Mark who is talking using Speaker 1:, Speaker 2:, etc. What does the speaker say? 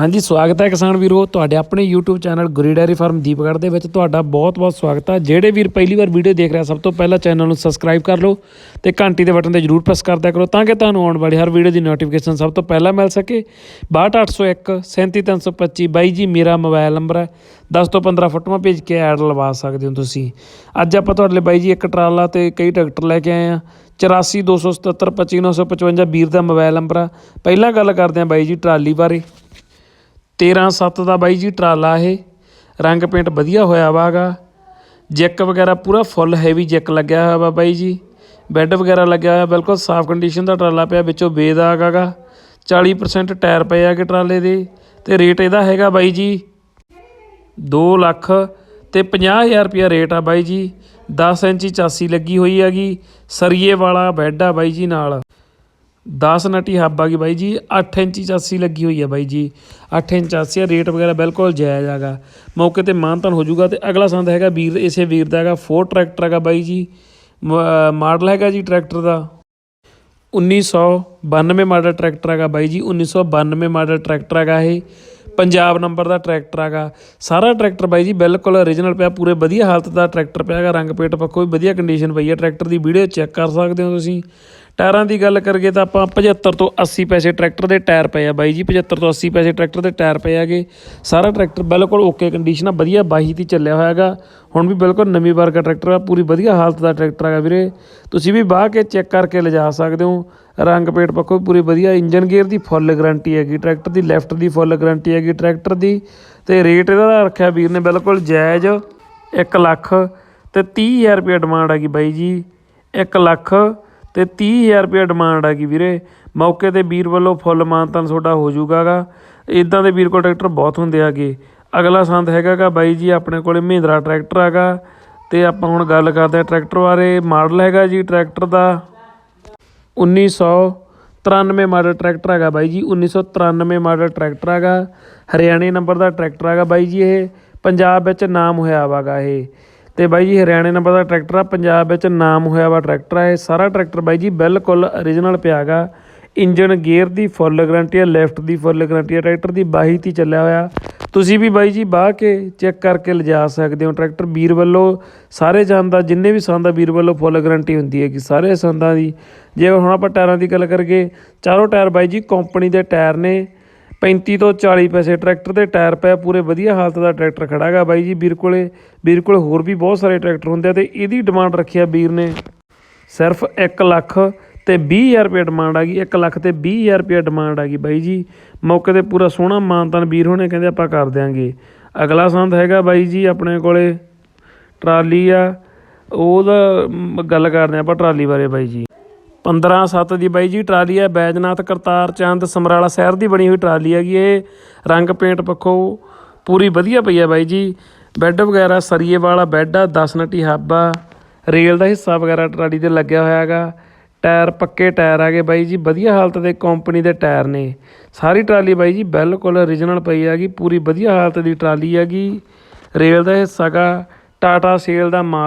Speaker 1: ਹਾਂਜੀ, ਸਵਾਗਤ ਹੈ ਕਿਸਾਨ ਵੀਰੋ। ਤੁਹਾਡੇ ਆਪਣੇ YouTube channel Guri dairy farm Deepgarh ਦੇ ਵਿੱਚ ਤੁਹਾਡਾ ਬਹੁਤ-ਬਹੁਤ ਸਵਾਗਤ ਹੈ। ਜਿਹੜੇ ਵੀਰ ਪਹਿਲੀ ਵਾਰ ਵੀਡੀਓ ਦੇਖ ਰਿਹਾ, ਸਭ ਤੋਂ ਪਹਿਲਾਂ ਚੈਨਲ ਨੂੰ ਸਬਸਕ੍ਰਾਈਬ ਕਰ ਲਓ ਤੇ ਘੰਟੀ ਦੇ ਬਟਨ ਤੇ ਜਰੂਰ ਪ੍ਰੈਸ ਕਰਦਿਆ ਕਰੋ ਤਾਂ ਕਿ ਤੁਹਾਨੂੰ ਆਉਣ ਵਾਲੀ ਹਰ ਵੀਡੀਓ ਦੀ ਨੋਟੀਫਿਕੇਸ਼ਨ ਸਭ ਤੋਂ ਪਹਿਲਾਂ ਮਿਲ ਸਕੇ। 62801 37325 ਬਾਈ ਜੀ, ਮੇਰਾ ਮੋਬਾਈਲ ਨੰਬਰ ਹੈ। 10 ਤੋਂ 15 ਫੋਟੋਆਂ ਭੇਜ ਕੇ ਐਡ ਲਵਾ ਸਕਦੇ ਹੋ ਤੁਸੀਂ। ਅੱਜ ਆਪਾਂ ਤੁਹਾਡੇ ਲਈ ਬਾਈ ਜੀ ਇੱਕ ਟਰਾਲਾ ਤੇ ਕਈ ਟਰੈਕਟਰ ਲੈ ਕੇ ਆਏ ਆ 8427725955 ਵੀਰ ਦਾ ਮੋਬਾਈਲ ਨੰਬਰ ਆ ਪਹਿਲਾਂ ਗੱਲ ਕਰਦੇ ਆ ਬਾਈ ਜੀ ਟਰਾਲੀ ਬਾਰੇ। 13 7 ਦਾ ਬਾਈ ਜੀ ਟਰਾਲਾ ਇਹ। ਰੰਗ ਪੇਂਟ ਵਧੀਆ ਹੋਇਆ ਵਾਗਾ। ਜੈਕ ਵਗੈਰਾ ਪੂਰਾ ਫੁੱਲ ਹੈਵੀ ਜੈਕ ਲੱਗਿਆ ਹੋਇਆ ਵਾ ਬਾਈ ਜੀ। ਬੈੱਡ ਵਗੈਰਾ ਲੱਗਿਆ ਹੋਇਆ, ਬਿਲਕੁਲ ਸਾਫ਼ ਕੰਡੀਸ਼ਨ ਦਾ ਟਰਾਲਾ ਪਿਆ, ਵਿੱਚੋਂ ਬੇਦ ਆਗਾਗਾ 40% ਟਾਇਰ ਪਏ ਆਗੇ ਟਰਾਲੇ ਦੇ, ਤੇ ਰੇਟ ਇਹਦਾ ਹੈਗਾ ਬਾਈ ਜੀ 2 ਲੱਖ ਤੇ 50000 ਰੁਪਿਆ ਰੇਟ ਆ ਬਾਈ ਜੀ। 10 ਇੰਚੀ ਚਾਸੀ ਲੱਗੀ ਹੋਈ ਹੈਗੀ, ਸਰੀਏ ਵਾਲਾ ਬੈੱਡ ਆ ਬਾਈ ਜੀ ਨਾਲ। 10 ਨਟੀ ਹੱਬ ਆ ਗਈ ਬਾਈ ਜੀ 8 ਇੰਚੀ ਚਾਸੀ ਲੱਗੀ ਹੋਈ ਆ ਬਾਈ ਜੀ। 8 ਇੰਚ ਚਾਸੀ ਆ, ਰੇਟ ਵਗੈਰਾ ਬਿਲਕੁਲ ਜਾਇਜ਼ ਹੈਗਾ। ਮੌਕੇ ਤੇ ਮਾਨਤਨ ਹੋ ਜਾਊਗਾ ਤੇ ਅਗਲਾ ਸੰਦ ਹੈਗਾ ਵੀਰ, ਇਸੇ ਵੀਰ ਦਾ ਹੈਗਾ ਫੋਰ ਟਰੈਕਟਰ ਹੈਗਾ ਬਾਈ ਜੀ। ਮਾਡਲ ਹੈਗਾ ਜੀ ਟਰੈਕਟਰ ਦਾ। 1992 ਮਾਡਲ ਟਰੈਕਟਰ ਹੈਗਾ ਬਾਈ ਜੀ 1992 ਮਾਡਲ ਟਰੈਕਟਰ ਹੈਗਾ ਇਹ। ਪੰਜਾਬ ਨੰਬਰ ਦਾ ਟਰੈਕਟਰ ਹੈਗਾ। ਸਾਰਾ ਟਰੈਕਟਰ ਬਾਈ ਜੀ ਬਿਲਕੁਲ origignal ਪਿਆ, ਪੂਰੇ ਵਧੀਆ ਹਾਲਤ ਦਾ ਟਰੈਕਟਰ ਪਿਆ ਹੈਗਾ, ਰੰਗ ਪੇਟ ਪੱਖੋਂ ਵੀ ਵਧੀਆ ਕੰਡੀਸ਼ਨ ਪਈ ਹੈ। ਟਰੈਕਟਰ ਦੀ ਵੀਡੀਓ ਚੈੱਕ ਕਰ ਸਕਦੇ ਹੋ ਤੁਸੀਂ। ਟਾਇਰਾਂ ਦੀ ਗੱਲ ਕਰੀਏ ਤਾਂ ਆਪਾਂ 75 ਤੋਂ 80 ਪੈਸੇ ਟਰੈਕਟਰ ਦੇ ਟਾਇਰ ਪਏ ਆ ਬਾਈ ਜੀ 75 ਤੋਂ 80 ਪੈਸੇ ਟਰੈਕਟਰ ਦੇ ਟਾਇਰ ਪਏ ਹੈਗੇ। ਸਾਰਾ ਟਰੈਕਟਰ ਬਿਲਕੁਲ ਓਕੇ ਕੰਡੀਸ਼ਨ ਆ, ਵਧੀਆ ਬਾਈ ਦੀ ਚੱਲਿਆ ਹੋਇਆ ਹੈਗਾ। ਹੁਣ ਵੀ ਬਿਲਕੁਲ ਨਵੀਂ ਵਰਗਾ ਟਰੈਕਟਰ ਆ, ਪੂਰੀ ਵਧੀਆ ਹਾਲਤ ਦਾ ਟਰੈਕਟਰ ਹੈਗਾ ਵੀਰੇ। ਤੁਸੀਂ ਵੀ ਬਾਹ ਕੇ ਚੈੱਕ ਕਰਕੇ ਲਿਜਾ ਸਕਦੇ ਹੋ। ਰੰਗ ਪੇਟ ਪੱਖੋਂ ਪੂਰੀ ਵਧੀਆ ਇੰਜਨ ਗੇਅਰ ਦੀ ਫੁੱਲ ਗਾਰੰਟੀ ਹੈਗੀ, ਟਰੈਕਟਰ ਦੀ ਲੈਫਟ ਦੀ ਫੁੱਲ ਗਾਰੰਟੀ ਹੈਗੀ, ਟਰੈਕਟਰ ਦੀ। ਤੇ ਰੇਟ ਇਹਦਾ ਰੱਖਿਆ ਵੀਰ ਨੇ ਬਿਲਕੁਲ ਜਾਇਜ਼ 1 ਲੱਖ ਤੇ 30000 ਰੁਪਏ ਡਿਮਾਂਡ ਹੈਗੀ ਬਾਈ ਜੀ 1 ਲੱਖ ਤੇ 30000 ਰੁਪਏ ਡਿਮਾਂਡ ਹੈਗੀ ਵੀਰੇ। ਮੌਕੇ ਤੇ ਵੀਰ ਵੱਲੋਂ ਫੁੱਲ ਮਾਨਤਨ ਤੁਹਾਡਾ ਹੋ ਜਾਊਗਾਗਾ। ਇਦਾਂ ਦੇ ਵੀਰ ਕੋਲ ਟਰੈਕਟਰ ਬਹੁਤ ਹੁੰਦੇ ਆਗੇ। ਅਗਲਾ ਸੰਦ ਹੈਗਾਗਾ ਬਾਈ ਜੀ ਆਪਣੇ ਕੋਲੇ ਮਹਿੰਦਰਾ ਟਰੈਕਟਰ ਹੈਗਾ ਤੇ ਆਪਾਂ ਹੁਣ ਗੱਲ ਕਰਦੇ ਆ ਟਰੈਕਟਰ ਬਾਰੇ। ਮਾਡਲ ਹੈਗਾ ਜੀ ਟਰੈਕਟਰ ਦਾ 1993 ਮਾਡਲ ਟਰੈਕਟਰ ਹੈਗਾ ਬਾਈ ਜੀ। 1993 ਮਾਡਲ ਟਰੈਕਟਰ ਹੈਗਾ। ਹਰਿਆਣੇ ਨੰਬਰ ਦਾ ਟਰੈਕਟਰ ਹੈਗਾ ਬਾਈ ਜੀ ਇਹ। ਪੰਜਾਬ ਵਿੱਚ ਨਾਮ ਹੋਇਆ ਵਾਗਾ ਇਹ। ਤੇ ਬਾਈ ਜੀ ਹਰਿਆਣੇ ਨੰਬਰ ਦਾ ਟਰੈਕਟਰ ਆ, ਪੰਜਾਬ ਵਿੱਚ ਨਾਮ ਹੋਇਆ ਵਾ ਟਰੈਕਟਰ ਆ, ਇਹ ਸਾਰਾ ਟਰੈਕਟਰ ਬਾਈ ਜੀ ਬਿਲਕੁਲ origignal ਪਿਆਗਾ ਇੰਜਨ ਗੇਅਰ ਦੀ ਫੁੱਲ ਗਾਰੰਟੀ ਆ ਲੈਫਟ ਦੀ ਫੁੱਲ ਗਾਰੰਟੀ ਆ, ਟਰੈਕਟਰ ਦੀ ਬਾਹੀ ਤੀ ਚੱਲਿਆ ਹੋਇਆ। ਤੁਸੀਂ ਵੀ ਬਾਈ ਜੀ ਬਾਹ ਕੇ ਚੈੱਕ ਕਰਕੇ ਲਿਜਾ ਸਕਦੇ ਹੋ। ਟਰੈਕਟਰ ਵੀਰ ਵੱਲੋਂ, ਸਾਰੇ ਜਾਂਦਾ ਜਿੰਨੇ ਵੀ ਸੰਦ ਆ, ਵੀਰ ਵੱਲੋਂ ਫੁੱਲ ਗਾਰੰਟੀ ਹੁੰਦੀ ਹੈ ਕਿ ਸਾਰੇ ਸੰਦਾਂ ਦੀ। ਜੇ ਹੁਣ ਆਪਾਂ ਟਾਇਰਾਂ ਦੀ ਗੱਲ ਕਰੀਏ, ਚਾਰੋਂ ਟਾਇਰ ਬਾਈ ਜੀ ਕੰਪਨੀ ਦੇ ਟਾਇਰ ਨੇ। 35 ਤੋਂ 40 ਪੈਸੇ ਟਰੈਕਟਰ ਦੇ ਟਾਇਰ ਪਏ ਪੂਰੇ ਵਧੀਆ ਹਾਲਤ ਦਾ ਟਰੈਕਟਰ ਖੜਾ ਹੈਗਾ ਬਾਈ ਜੀ ਵੀਰ ਕੋਲੇ ਵੀਰ ਕੋਲੇ ਹੋਰ ਵੀ ਬਹੁਤ ਸਾਰੇ ਟਰੈਕਟਰ ਹੁੰਦੇ ਆ ਤੇ ਇਹਦੀ ਡਿਮਾਂਡ ਰੱਖੀ ਆ ਵੀਰ ਨੇ। ਸਿਰਫ 1 ਲੱਖ ਤੇ 20000 ਰੁਪਏ ਡਿਮਾਂਡ ਆ ਗਈ 1 ਲੱਖ ਤੇ 20000 ਰੁਪਏ ਡਿਮਾਂਡ ਆ ਗਈ ਬਾਈ ਜੀ। ਮੌਕੇ ਤੇ ਪੂਰਾ ਸੋਹਣਾ ਮਾਨਤਨ ਵੀਰ ਹੋਣੇ ਕਹਿੰਦੇ ਆਪਾਂ ਕਰ ਦਿਆਂਗੇ। ਅਗਲਾ ਸੰਦ ਹੈਗਾ ਬਾਈ ਜੀ ਆਪਣੇ ਕੋਲੇ, ਟਰਾਲੀ ਆ, ਉਹਦਾ ਗੱਲ ਕਰਦੇ ਆਪਾਂ ਟਰਾਲੀ ਬਾਰੇ ਬਾਈ ਜੀ। 15 7 ਦੀ ਬਾਈ ਜੀ ਟਰਾਲੀ ਹੈ, ਬੈਜਨਾਥ, ਕਰਤਾਰ, ਚੰਦ, ਸਮਰਾਲਾ ਸ਼ਹਿਰ ਦੀ ਬਣੀ ਹੋਈ ਟਰਾਲੀ ਹੈਗੀ ਇਹ। ਰੰਗ ਪੇਂਟ ਪੱਖੋਂ ਪੂਰੀ ਵਧੀਆ ਪਈ ਹੈ ਬਾਈ ਜੀ। ਬੈੱਡ ਵਗੈਰਾ, ਸਰੀਏ ਵਾਲਾ ਬੈੱਡ ਆ 10 ਨਟੀ ਹੱਬ ਆ। ਰੇਲ ਦਾ ਹਿੱਸਾ ਵਗੈਰਾ ਟਰਾਲੀ ਤੇ ਲੱਗਿਆ ਹੋਇਆ ਹੈਗਾ। ਟਾਇਰ ਪੱਕੇ ਟਾਇਰ ਹੈਗੇ ਬਾਈ ਜੀ, ਵਧੀਆ ਹਾਲਤ ਦੇ ਕੰਪਨੀ ਦੇ ਟਾਇਰ ਨੇ। ਸਾਰੀ ਟਰਾਲੀ ਬਾਈ ਜੀ ਬਿਲਕੁਲ origignal ਪਈ ਹੈਗੀ, ਪੂਰੀ ਵਧੀਆ ਹਾਲਤ ਦੀ ਟਰਾਲੀ ਹੈਗੀ। ਰੇਲ ਦਾ ਹਿੱਸਾ ਗਾ ਟਾਟਾ ਸੇਲ ਦਾ ਮਾਲ